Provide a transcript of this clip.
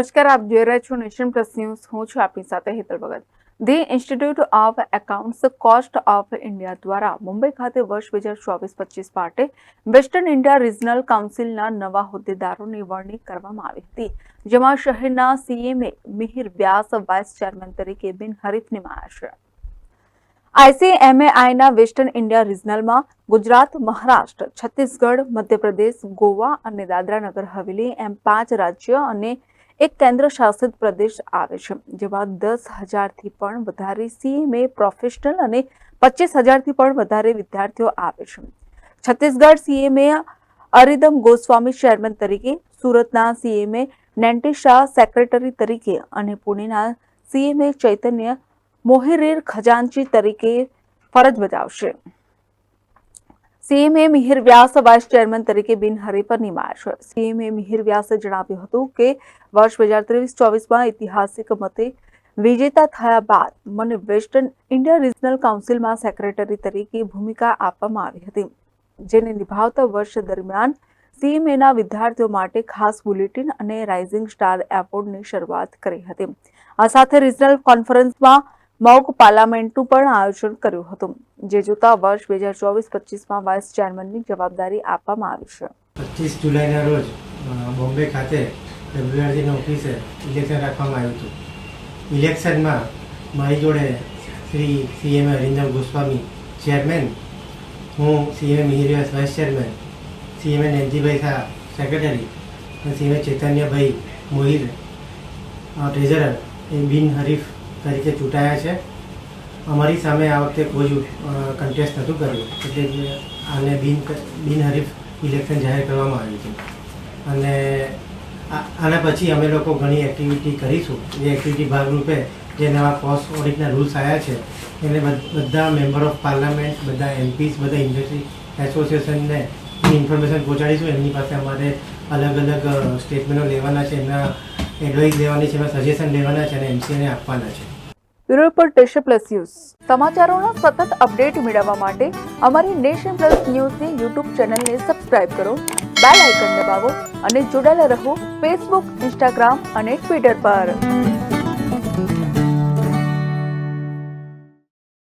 નમસ્કાર, આપ જોઈ રહ્યા છો નેશન પ્લસ ન્યૂઝ. હું છું આપની સાથે Hetal Bhagat. The institute of accounts cost of India દ્વારા મુંબઈ ખાતે વર્ષ બે હજાર ચોવીસ પચીસ માટે વેસ્ટર્ન ઇન્ડિયા રિજનલ કાઉન્સિલના નવા હોદ્દેદારોની વરણી કરવામાં આવી હતી, જેમાં શહેરના CMA Mihir Vyas, vice chairman તરીકે બિનહરીફ નિમાયા છે. આઈસીએમએઆઈના વેસ્ટર્ન ઇન્ડિયા રિજનલમાં ગુજરાત, મહારાષ્ટ્ર, છત્તીસગઢ, મધ્યપ્રદેશ, ગોવા અને દાદરા નગર હવેલી એમ પાંચ રાજ્ય અને એક કેન્દ્ર શાસિત પ્રદેશ આવે છે, જેમાં દસ હજારથી પણ વધારે સીએમએ પ્રોફેશનલ અને પચીસ હજારથી પણ વધારે વિદ્યાર્થીઓ આવે છે. છત્તીસગઢ સીએમએ અરિદમ ગોસ્વામી ચેરમેન તરીકે, સુરતના સીએમએ નેન્ટી શાહ સેક્રેટરી તરીકે અને પુણેના સીએમએ ચૈતન્ય મોહિરીર ખજાનચી તરીકે ફરજ બજાવશે. CMA Mihir Vyas vice chairman તરીકે બિનહરીફ નિમાયા છે. સીએમએ મિહિર વ્યાસે જણાવ્યું હતું કે, વર્ષ બે હજાર ત્રેવીસ ચોવીસમાં ઐતિહાસિક મતે વિજેતા થયા બાદ મને વેસ્ટર્ન ઇન્ડિયા રિજનલ કાઉન્સિલમાં સેક્રેટરી તરીકે ભૂમિકા આપવામાં આવી હતી, જેને નિભાવતા વર્ષ દરમિયાન સીએમએના વિદ્યાર્થીઓ માટે ખાસ બુલેટિન અને રાઇઝિંગ સ્ટાર એવોર્ડની શરૂઆત કરી હતી. આ સાથે રિજનલ કોન્ફરન્સમાં મોક પાર્લામેન્ટનું પણ આયોજન કર્યું હતું, જે જોતા વર્ષ બે હજાર ચોવીસ પચીસમાં વાઇસ ચેરમેનની જવાબદારી આપવામાં આવી છે. પચીસ જુલાઈના રોજ બોમ્બે ખાતે ડબ્લ્યુઆરજીના ઓફિસે ઇલેક્શન રાખવામાં આવ્યું હતું. ઇલેક્શનમાં મારી જોડે શ્રી સીએમ હરિન્દર ગોસ્વામી ચેરમેન, હું CM Mihir Vyas vice chairman, CM Nenjibhai Shah secretary અને સીએમ ચૈતન્યભાઈ મોહિર ટ્રેઝરર એ બિનહરીફ તરીકે ચૂંટાયા છે. અમારી સામે આ વખતે કોઈ કન્ટેસ્ટ નહોતું કર્યું. એટલે આને બિન, બિનહરીફ ઇલેક્શન જાહેર કરવામાં આવ્યું છે અને આના પછી અમે લોકો ઘણી એક્ટિવિટી કરીશું. એ એક્ટિવિટી ભાગરૂપે જે નવા કોસ્ટ ઓડિટના રૂલ્સ આવ્યા છે, એને બધા મેમ્બર ઓફ પાર્લામેન્ટ બધા એમપીસ બધા ઇન્ડસ્ટ્રી એસોસિએશનને ઇન્ફોર્મેશન પહોંચાડીશું. એમની પાસે અમારે અલગ અલગ સ્ટેટમેન્ટો લેવાના છે. એમના એડવાઇસ લેવાની છે સજેશન લેવાના છે અને એમસીએને આપવાના છે. Bureau report Nation Plus News. સમાચારોના સતત અપડેટ મેળવવા માટે અમારી નેશન પ્લસ ન્યૂઝની યુટ્યુબ ચેનલને સબસ્ક્રાઇબ કરો, બેલ આઇકન દબાવો અને જોડાયેલા રહો ફેસબુક ઇન્સ્ટાગ્રામ અને ટ્વિટર પર.